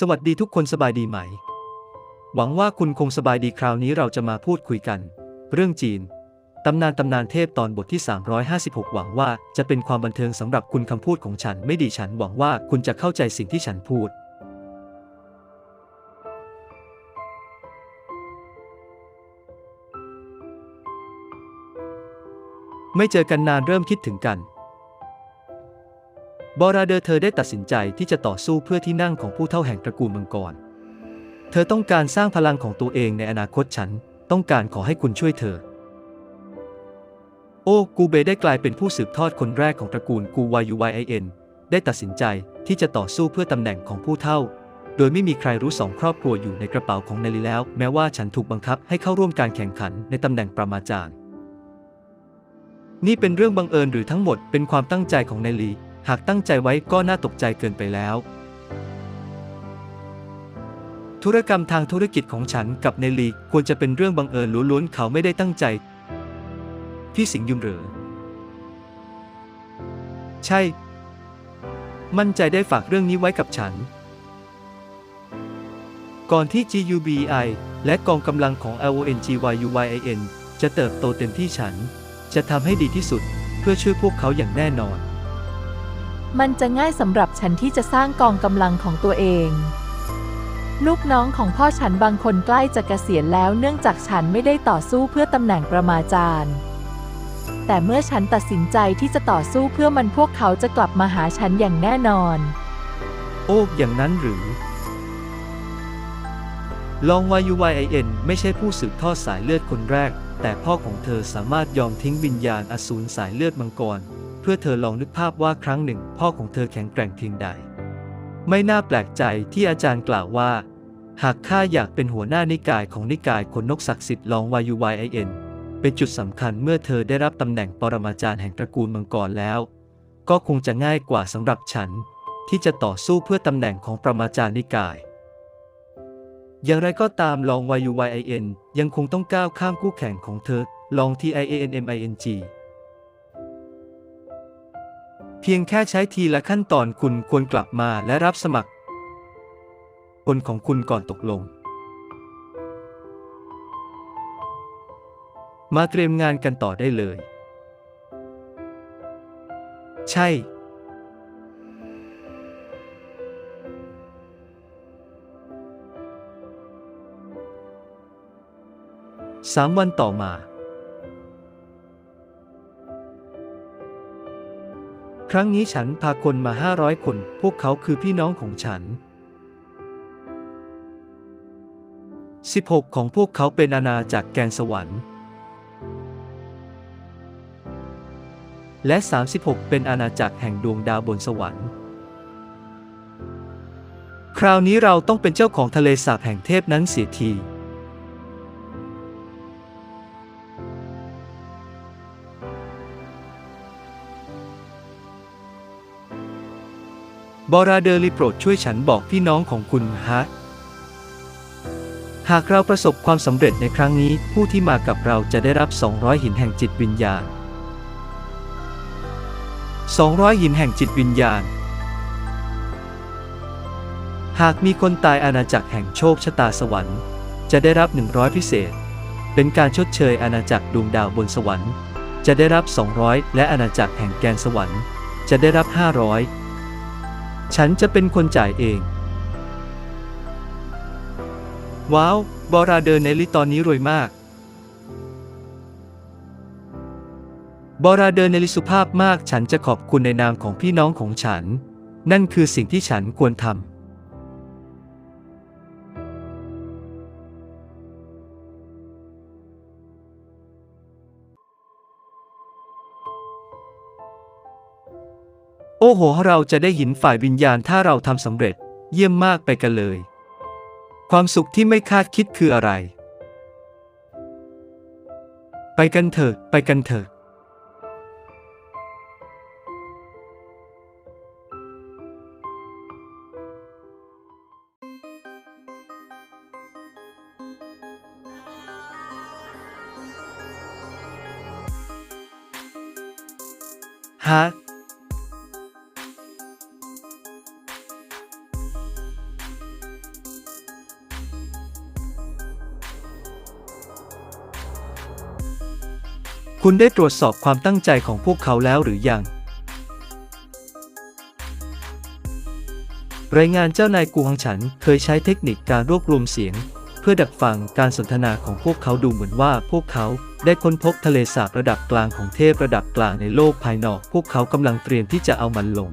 สวัสดีทุกคนสบายดีไหม หวังว่าคุณคงสบายดีคราวนี้เราจะมาพูดคุยกัน เรื่องจีน ตำนานตำนานเทพตอนบทที่ 356 หวังว่าจะเป็นความบันเทิงสำหรับคุณคำพูดของฉันไม่ดีฉันหวังว่าคุณจะเข้าใจสิ่งที่ฉันพูด ไม่เจอกันนานเริ่มคิดถึงกัน บอราเดอร์เธอได้ตัดสินใจที่จะต่อสู้เพื่อที่นั่งของผู้เท่าแห่งตระกูลมังกร เธอต้องการสร้างพลังของตัวเองในอนาคตฉัน ต้องการขอให้คุณช่วยเธอ โอ้กูเบได้กลายเป็นผู้สืบทอดคนแรกของตระกูลกูวายูวายไอเอ็นได้ตัดสินใจที่จะต่อสู้เพื่อตำแหน่งของผู้เท่า โดยไม่มีใครรู้สองครอบครัวอยู่ในกระเป๋าของเนลีแล้ว แม้ว่าฉันถูกบังคับให้เข้าร่วมการแข่งขันในตำแหน่งประมาจารย์ นี่เป็นเรื่องบังเอิญหรือทั้งหมดเป็นความตั้งใจของเนลี หากตั้งใจไว้ก็น่าตกใจเกินไปแล้ว ธุรกรรมทางธุรกิจของฉันกับเนลีควรจะเป็นเรื่องบังเอิญล้วนๆเขาไม่ได้ตั้งใจพี่สิงห์ยุมเหรอ ใช่ มั่นใจได้ฝากเรื่องนี้ไว้กับฉัน ก่อนที่ GUBI และกองกำลังของ LONGYUYIN จะเติบโตเต็มที่ฉัน จะทำให้ดีที่สุดเพื่อช่วยพวกเขาอย่างแน่นอน มันจะง่ายสำหรับฉันที่จะสร้างกองกำลังของตัวเอง ลูกน้องของพ่อฉันบางคนใกล้จะเกษียณแล้วเนื่องจากฉันไม่ได้ต่อสู้เพื่อตำแหน่งประมาจารย์แต่เมื่อฉันตัดสินใจที่จะต่อสู้เพื่อมันพวกเขาจะกลับมาหาฉันอย่างแน่นอน โอ้อย่างนั้นหรือ ลองวายูวายไอเอ็นไม่ใช่ผู้สืบทอดสายเลือดคนแรก แต่พ่อของเธอสามารถยอมทิ้งวิญญาณอสูรสายเลือดมังกร เพื่อเธอลองนึกภาพว่าครั้งหนึ่ง พ่อของเธอแข็งแกร่งเพียงใด ไม่น่าแปลกใจที่อาจารย์กล่าวว่า หากข้าอยากเป็นหัวหน้านิกายของนิกายคนนกศักดิ์สิทธิ์ลองวายูวายไอเอ็นเป็นจุดสำคัญเมื่อเธอได้รับตำแหน่งปรมาจารย์แห่งตระกูลมังกรแล้ว ก็คงจะง่ายกว่าสำหรับฉัน ที่จะต่อสู้เพื่อตำแหน่งของปรมาจารย์นิกาย อย่างไรก็ตามลอง YUYIN ยังคงต้องก้าวข้ามคู่แข่งของเธอลอง TIANMING เเพียงแค่ใช้ทีละขั้นตอนคุณควรกลับมาและรับสมัคร คนของคุณก่อนตกลง มาเตรียมงานกันต่อได้เลย ใช่ สามวันต่อมา ครั้งนี้ฉันพาคนมา 500 คน พวกเขาคือพี่น้องของฉัน 16 ของพวกเขาเป็นอาณาจากแกนสวรรค์ และ 36 เป็นอาณาจักรแห่งดวงดาวบนสวรรค์ คราวนี้เราต้องเป็นเจ้าของทะเลสาบแห่งเทพนั้นเสียที บอราเดอรีโปรดช่วยฉันบอกพี่น้องของคุณฮะ หากเราประสบความสำเร็จในครั้งนี้ ผู้ที่มากับเราจะได้รับ 200 หินแห่งจิตวิญญาณ 200 หินแห่งจิตวิญญาณ หากมีคนตายอาณาจักรแห่งโชคชะตาสวรรค์ จะได้รับ 100 พิเศษ เป็นการชดเชยอาณาจักรดวงดาวบนสวรรค์ จะได้รับ 200 และอาณาจักรแห่งแกนสวรรค์ จะได้รับ 500 ฉันจะเป็นคนจ่ายเอง ว้าว บอราเดอร์เนลิตอนนี้รวยมาก บอราเดอร์เนลิสุภาพมาก ฉันจะขอบคุณในนามของพี่น้องของฉัน นั่นคือสิ่งที่ฉันควรทำ โอ้โห เราจะได้หินฝ่ายวิญญาณถ้าเราทำสำเร็จ เยี่ยมมากไปกันเลย ความสุขที่ไม่คาดคิดคืออะไร ไปกันเถอะ ไปกันเถอะฮะ คุณได้ตรวจสอบความตั้งใจของพวกเขาแล้วหรือยัง รายงานเจ้านายกูฮังฉันเคยใช้เทคนิคการรวบรวมเสียง เพื่อดักฟังการสนทนาของพวกเขาดูเหมือนว่าพวกเขาได้ค้นพบทะเลสาบระดับกลางของเทพระดับกลางในโลกภายนอก พวกเขากำลังเตรียมที่จะเอามันลง